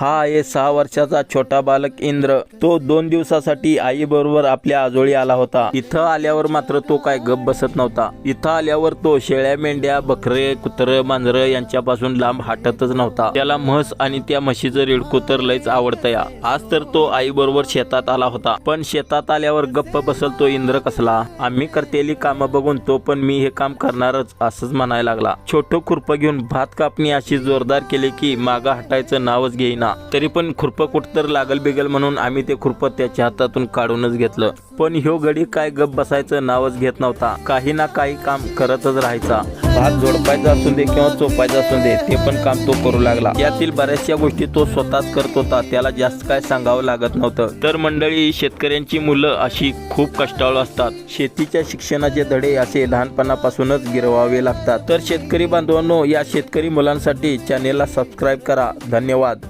हा आहे सहा वर्षाचा छोटा बालक इंद्र. तो दोन दिवसासाठी आई बरोबर आपल्या आजोळी आला होता. इथं आल्यावर मात्र तो काय गप बसत नव्हता. इथं आल्यावर तो शेळ्या मेंढ्या बकरे कुत्र मांजर यांच्यापासून लांब हाटतच नव्हता. त्याला म्हस आणि त्या म्हशीचं रेडकू तर लयच आवडतं या. आज तर तो आई बरोबर शेतात आला होता. पण शेतात आल्यावर गप्प बसल तो इंद्र कसला? आम्ही करतेली कामं बघून तो पण मी हे काम करणारच असंच म्हणायला लागला. छोटं खुरप घेऊन भात कापणी अशी जोरदार केली की मागं हटायचं नावच घेईना. ना तरी पण खुरपं कुठ तर लागल बिगल म्हणून आम्ही ते खुरपं त्याच्या हातातून काढूनच घेतलं. पण ह्यो गडी काय गप बसायचं नावच घेत नव्हता. काही ना काही काम करतच राहायचा. भात झोडपायचा असू दे किंवा चोपायचा असू दे ते पण काम तो करू लागला. यातील बऱ्याचशा गोष्टी तो स्वतःच करत होता त्याला जास्त काय सांगावं लागत नव्हतं. तर मंडळी शेतकऱ्यांची मुलं अशी खूप कष्टाळू असतात. शेतीच्या शिक्षणाचे धडे असे लहानपणापासूनच गिरवावे लागतात. तर शेतकरी बांधवांनो या शेतकरी मुलांसाठी चॅनेलला सबस्क्राईब करा. धन्यवाद.